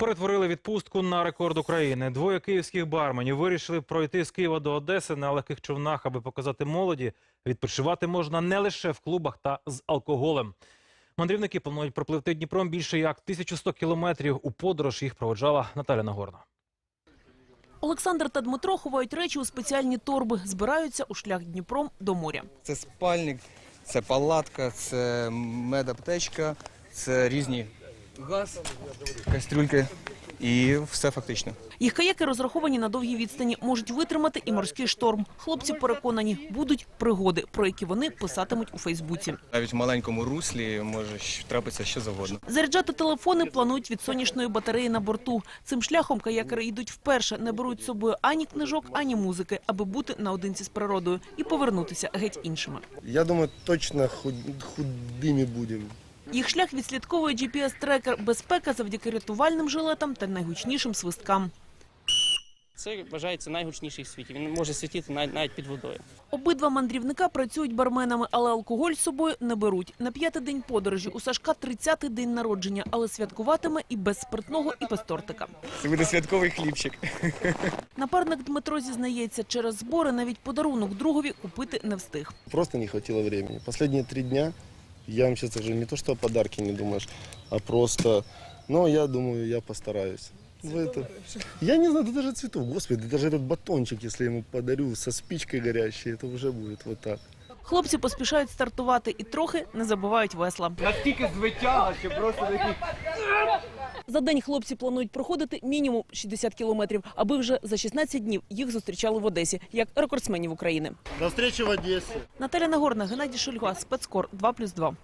Перетворили відпустку на рекорд України. Двоє київських барменів вирішили пройти з Києва до Одеси на легких човнах, аби показати молоді. Відпочивати можна не лише в клубах та з алкоголем. Мандрівники планують пропливти Дніпром більше як 1100 кілометрів. У подорож їх проводжала Наталя Нагорна. Олександр та Дмитро ховають речі у спеціальні торби, збираються у шлях Дніпром до моря. Це спальник, це палатка, це медаптечка, це різні газ, кастрюльки і все фактично. Їх каяки розраховані на довгі відстані, можуть витримати і морський шторм. Хлопці переконані, будуть пригоди, про які вони писатимуть у Фейсбуці. Навіть в маленькому руслі може трапитися що завгодно. Заряджати телефони планують від сонячної батареї на борту. Цим шляхом каякери йдуть вперше, не беруть з собою ані книжок, ані музики, аби бути наодинці з природою і повернутися геть іншими. Я думаю, точно худ- худыми будем. Їх шлях відслідковує GPS-трекер безпека завдяки рятувальним жилетам та найгучнішим свисткам. Це вважається найгучніший в світі. Він може світити навіть, навіть під водою. Обидва мандрівника працюють барменами, але алкоголь з собою не беруть. На п'ятий день подорожі у Сашка 30-й день народження, але святкуватиме і без спиртного, і без тортика. Це буде святковий хлібчик. Напарник Дмитро зізнається, через збори навіть подарунок другові купити не встиг. Просто не хватило времени. Последние три дня я вам сейчас уже не то, что о подарке не думаешь, а просто... Но я думаю, я постараюсь. В это... Я не знаю, да даже цветов, господи, даже этот батончик, если я ему подарю со спичкой горящей, это уже будет вот так. Хлопці поспішають стартувати і трохи не забувають весла. Настільки звитяга, що просто такі. за день хлопці планують проходити мінімум 60 кілометрів, аби вже за 16 днів їх зустрічали в Одесі, як рекордсменів України. До зустрічі в Одесі Наталя Нагорна, Геннадій Шульга, спецкор 2+,2.